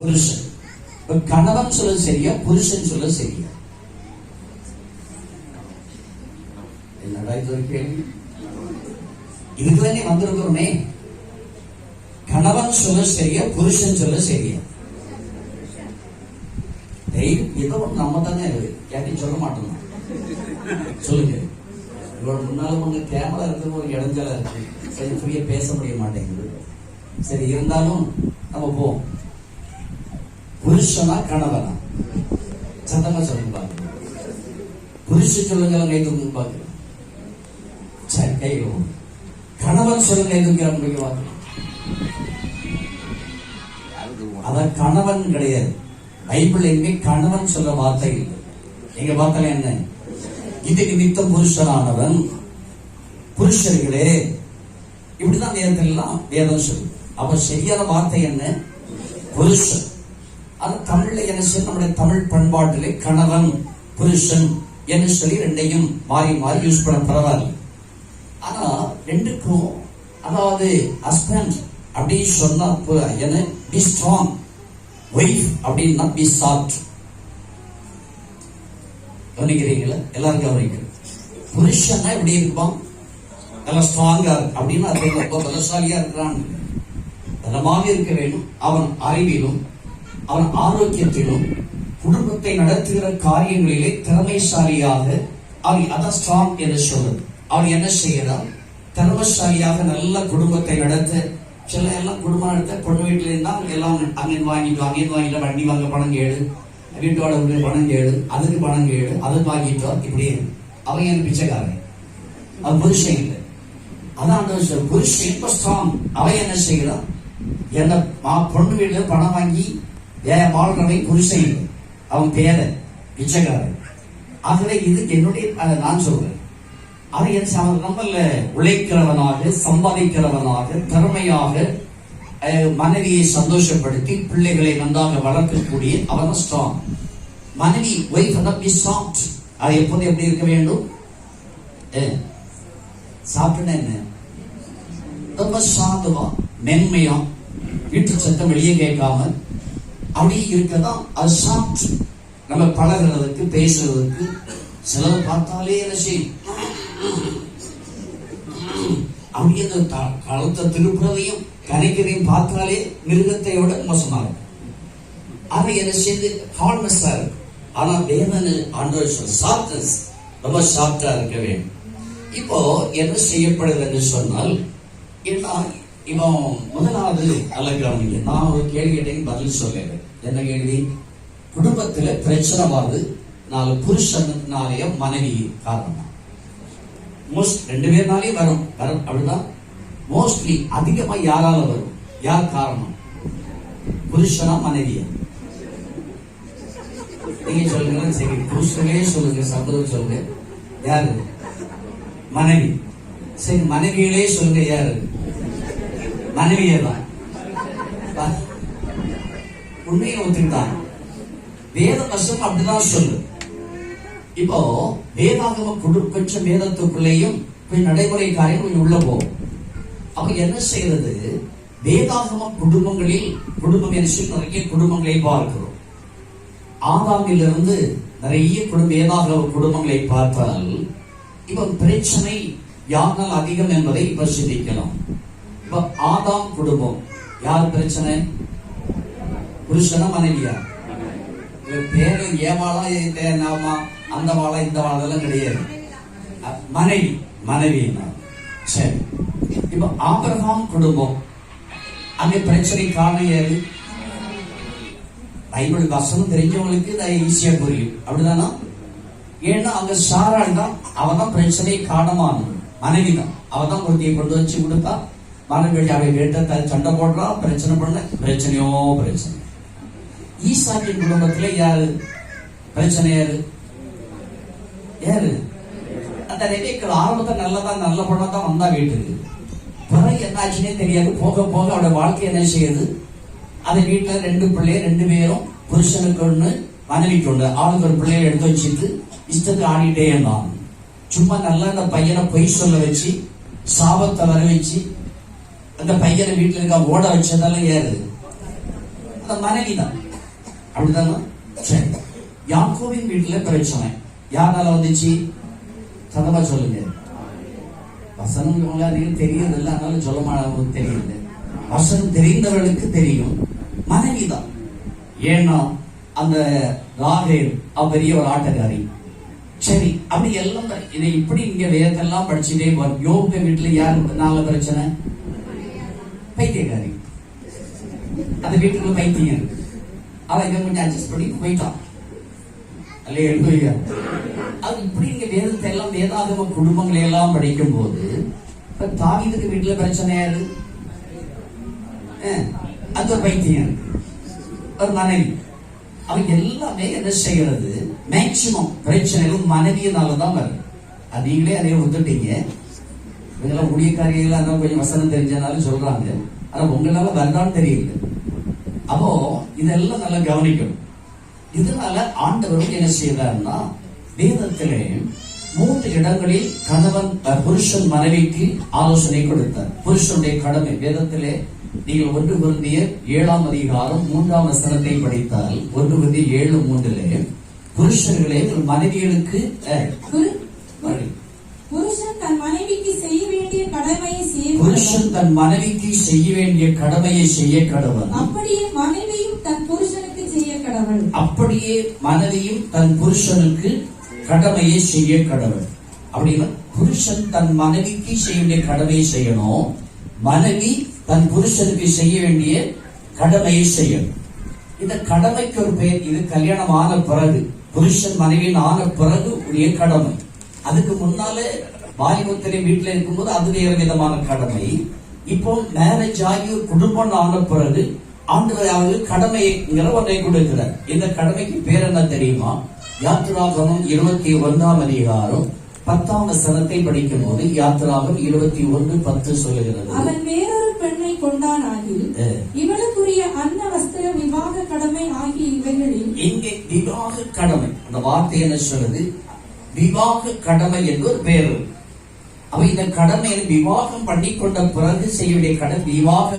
புருஷன். கணவன் சொல்ல சரியா புருஷன் சொல்ல சரியா? என்னடா இது ஒரு கேள்வி? இதுக்கு தானே வந்திருக்கிறோமே. கணவன் சொல்ல சரியா புருஷன் சொல்ல சரியா? ஏதோ நம்ம தானே யார்ட்டையும் சொல்ல மாட்டோம்? சொல்லுங்க. இவரோட முன்னால ஒண்ணு கேமரா இருக்கிற ஒரு இடைஞ்சலா இருக்கு. சரி ஃப்ரீயா பேச முடிய மாட்டேங்குது. சரி இருந்தாலும் நம்ம போவோம். புருஷனா கணவனா? சத்தமா சொல்லுங்க பாருங்க. புருஷ சொல்லுங்க கை தூக்கு பாருங்க. சரி கை கணவன் சொல்லுங்க கை தூக்கிற முடியும் பாருங்க. அதான் கணவன் கிடையாது. பைபிள் எங்கே கணவன் சொல்ற வார்த்தை இல்லை. எங்க பார்த்தால என்ன? இது நிமித்தம் புருஷனானவன். புருஷர்களே இப்படிதான் நேரத்தில் எல்லாம் வேதம் சொல்லு அப்ப சரியான வார்த்தை என்ன? புருஷன். அது தமிழ்ல என்ன சொல்லி நம்முடைய தமிழ் பண்பாட்டிலே கணவன் புருஷன் என்று சொல்லி ரெண்டையும் மாறி மாறி யூஸ் பண்ண பரவாயில்ல. ஆனா ரெண்டுக்கும் அதாவது ஹஸ்பண்ட் அப்படின்னு சொன்னா இப்போ என்ன? பி ஸ்ட்ராங் ஒய்ஃப் அப்படின்னா பி சாஃப்ட் கவனிக்கிறீங்களா? எல்லாரும் கவனிக்கிறோம் புருஷன்னா எப்படி இருப்பான்? நல்லா ஸ்ட்ராங்கா இருக்கு அப்படின்னு அது ரொம்ப பலசாலியா இருக்கிறான். பலமாக இருக்க வேண்டும். அவன் அறிவிலும் அவன் ஆரோக்கியத்திலும் குடும்பத்தை நடத்துகிற காரியங்களிலே திறமைசாலியாக அவன் அதான் ஸ்ட்ராங் என்று சொல்றது அவன் என்ன செய்யறான் திறமைசாலியாக நல்ல குடும்பத்தை நடத்த சில எல்லாம் குடும்பம் நடத்த பொண்ணு வீட்டுல இருந்தா எல்லாம் அங்கே வாங்கிட்டு அங்கே வாங்கிட்டு வண்டி வாங்க பணம் கேடு வீட்டோட வாடகை பணம் கேடு அதுக்கு பணம் கேடு அது வாங்கிட்டோம் இப்படி அவன் என் பிச்சைக்காரன்? அது புருஷன் இல்லை அதான் அந்த புருஷன் இப்ப ஸ்ட்ராங் அவன் என்ன செய்யறான் என்ன மா- பொண்ணு வீட்டுல பணம் வாங்கி ஏன் வாழ்றவன் புருஷன் அவன் பேரை பிச்சைக்காரன். ஆகவே இது என்னுடைய அதை நான் சொல்றேன். அவன் என் அவன் நம்மள உழைக்கிறவனாக சம்பாதிக்கிறவனாக திறமையாக மனைவியை சந்தோஷப்படுத்தி பிள்ளைகளை நன்றாக வளர்க்கக்கூடிய அவன் ஸ்ட்ராங் மனைவி ஒய்ஃப் பி சாஃப்ட் அது எப்போது எப்படி இருக்க வேண்டும்? சாப்பிட்டுனா என்ன? ரொம்ப சாந்தமா மென்மையா வீட்டு சத்தம் வெளியே கேட்காம அப்படி இருக்கதான் அது சாப்பிட்டு நம்ம பழகுறதுக்கு பேசுறதுக்கு செலவு பார்த்தாலே என்ன செய்யும்? அப்படி அந்த த- கழுத்தை திருப்புறதையும் கரைக்கிறதையும் பார்த்தாலே மிருகத்தை விட மோசமா இருக்கும் அதை என்ன செய்து? ஹார்ட்னஸா இருக்கு. ஆனா தேவன் ஆண்டவர் சாப்டஸ் ரொம்ப சாப்டா இருக்க வேண்டும். இப்போ என்ன செய்யப்படுது என்று சொன்னால் என்ன இவன் முதலாவது நல்ல கவனிங்க நான் ஒரு கேள்வி கேட்டேன் பதில் சொல்லல. என்ன கேள்வி? குடும்பத்துல பிரச்சனை வருது. நாலு புருஷனாலேயோ மனைவி காரணமா? மோஸ்ட் ரெண்டு பேர்னாலே வரும். வரும். அப்படிதான் மோஸ்ட்லி அதிகமா யாரால வரும்? யார் காரணம்? புருஷனா மனைவியா? நீங்க சொல்லுங்க சரி. புருஷனே சொல்லுங்க சம்பதம் சொல்லுங்க. யாரு? மனைவி. சரி மனைவிகளே சொல்லுங்க யாரு? மனைவியே தான் உண்மையை ஒத்துக்கிட்டாங்க வேத வசனம் அப்படிதான் சொல்லு இப்போ வேதாகம குடு கொஞ்சம் வேதத்துக்குள்ளேயும் கொஞ்சம் நடைமுறை காரியம் கொஞ்சம் உள்ள போகும். அப்ப என்ன செய்யறது? வேதாகம குடும்பங்களில் குடும்பம் என்று நிறைய குடும்பங்களை பார்க்கிறோம். ஆதாமிலிருந்து நிறைய குடும்ப வேதாகம குடும்பங்களை பார்த்தால் இப்ப பிரச்சனை யாரால் அதிகம் என்பதை பரிசீலிக்கணும் இப்ப ஆதாம் குடும்பம் யார் பிரச்சனை? புருஷனா மனைவியா? பேரு ஏவாளா நாமா அந்த வாழை இந்த வாழெல்லாம் கிடையாது. அ- மனைவி மனைவி சரி. இப்ப ஆபிரகாம் குடும்பம். அங்க பிரச்சனை காரணம் யாரு பைபிள் வசனம் தெரிஞ்சவங்களுக்கு இது ஈஸியா புரியும். அப்படிதானா? ஏன்னா அங்க சாராள் தான். அவ தான் பிரச்சனை காரணமானது மனைவி தான். அவ தான் ஒருத்தியை கொண்டு வச்சு கொடுத்தா மனைவி அவ கேட்ட சண்டை போடுறா பிரச்சனை பண்ண பிரச்சனையோ பிரச்சனை. ஈசாக்கின் குடும்பத்துல யாரு? பிரச்சனை யாரு? யாரு? அந்த ரெபேக்கள் ஆரம்பத்தில் நல்லதா நல்ல படம் தான் வந்தா வீட்டுக்கு. பிறகு என்னாச்சுன்னே தெரியாது. போக போக அவருடைய வாழ்க்கை என்ன செய்யுது? அது வீட்டில் ரெண்டு பிள்ளைய ரெண்டு பேரும் புருஷனுக்கு ஒன்று மனைவிக்கு ஒன்று ஆளுக்கு ஒரு பிள்ளைய எடுத்து வச்சுட்டு இஷ்டத்துக்கு ஆடிட்டே இருந்தான். சும்மா நல்லா அந்த பையனை பொய் சொல்ல வச்சு சாபத்தை வர வச்சு அந்த பையனை வீட்டில் இருக்க ஓட வச்சதெல்லாம் ஏறு அந்த மனைவி தான் அப்படிதானே? சரி. யாக்கோவின் வீட்டுல பிரச்சனை யாரால வந்துச்சு? சதமா சொல்லுங்க. வசனம் அதிகம் தெரியறதில்ல அதனால சொல்ல மாட்டாங்க தெரியுது. வசனம் தெரிந்தவர்களுக்கு தெரியும். மனைவிதான். ஏன்னா அந்த ராகேல் அவ பெரிய ஒரு ஆட்டக்காரி. சரி அப்படி எல்லாம் இதை இப்படி இங்க வேதத்தெல்லாம் படிச்சுட்டே வரும் யோக வீட்டுல யாரு நாலு பிரச்சனை. பைத்தியக்காரி. அந்த வீட்டுக்குள்ள பைத்தியம் இருக்கு. அவன் இதை கொஞ்சம் அட்ஜஸ்ட் பண்ணி போயிட்டான் அல்லையா அது இப்படி இங்க வேதத்தை எல்லாம் வேதாகம குடும்பங்களை எல்லாம் படிக்கும் போது இப்ப தாவீதுக்கு வீட்டுல பிரச்சனை யாரு? அஹ், அது ஒரு பைத்தியம். ஒரு மனைவி. அவங்க எல்லாமே என்ன செய்யறது? மேக்சிமம் பிரச்சனைகள் மனைவியினால தான் வருது அது நீங்களே அதே ஒத்துட்டீங்க. இவங்கெல்லாம் ஊழியக்காரிகள் அதான் கொஞ்சம் வசனம் தெரிஞ்சனாலும் சொல்றாங்க. ஆனா உங்களால வருதான்னு தெரியல. அப்போ இதெல்லாம் நல்லா கவனிக்கணும் இதனால ஆண்டவர் என்ன செய்யறாருன்னா வேதத்திலே மூன்று இடங்களில் கணவன் புருஷன் மனைவிக்கு ஆலோசனை கொடுத்தார் புருஷனுடைய கடமை வேதத்திலே நீங்கள் ஒன்று குருந்திய ஏழாம் அதிகாரம் மூன்றாம் வசனத்தை படித்தால் ஒன்று குருந்திய ஏழு மூன்றிலே புருஷர்களே உங்கள் மனைவிகளுக்கு. புருஷன் தன் மனைவிக்கு செய்ய வேண்டிய கடமையை செய்ய புருஷன் தன் மனைவிக்கு செய்ய வேண்டிய கடமையை செய்ய கடவன் அப்படியே மனைவியும் தன் புருஷனுக்கு செய்ய கடவுள். அப்படியே மனைவியும் தன் புருஷனுக்கு கடமையை செய்ய கடவுள். அப்படின்னா புருஷன் தன் மனைவிக்கு செய்ய வேண்டிய கடமையை செய்யணும். மனைவி தன் புருஷனுக்கு செய்ய வேண்டிய கடமையை செய்யணும். இந்த கடமைக்கு ஒரு பெயர் இது கல்யாணம் ஆன பிறகு புருஷன் மனைவியின் ஆன பிறகு உடைய கடமை. அதுக்கு முன்னாலே வாலிபத்திலே வீட்டுல இருக்கும்போது அது வேறு விதமான கடமை. இப்போ மேரேஜ் ஆகி குடும்பம் ஆன பிறகு ஆண்டவர் அவர்களுக்கு கடமைங்கிற ஒன்றை கொடுக்கிறார். இந்த கடமைக்கு பேர் என்ன தெரியுமா? யாத்ராகமம் இருபத்தி ஒன்றாம் அதிகாரம் பத்தாம் வசனத்தை படிக்கும் போது யாத்ராகம் இருபத்தி ஒன்று பத்து சொல்லுகிறது. அவன் வேறொரு பெண்ணை கொண்டானாகில் அஹ், இவளுக்குரிய அன்ன வஸ்திர விவாக கடமை ஆகிய இவைகளில் இங்கே விவாக கடமை. அந்த வார்த்தை என்ன சொல்லுது? விவாக கடமை என்று ஒரு பேர். அப்ப இந்த கடமையை விவாகம் பண்ணி கொண்ட பிறகு செய்ய வேண்டிய கடமை விவாக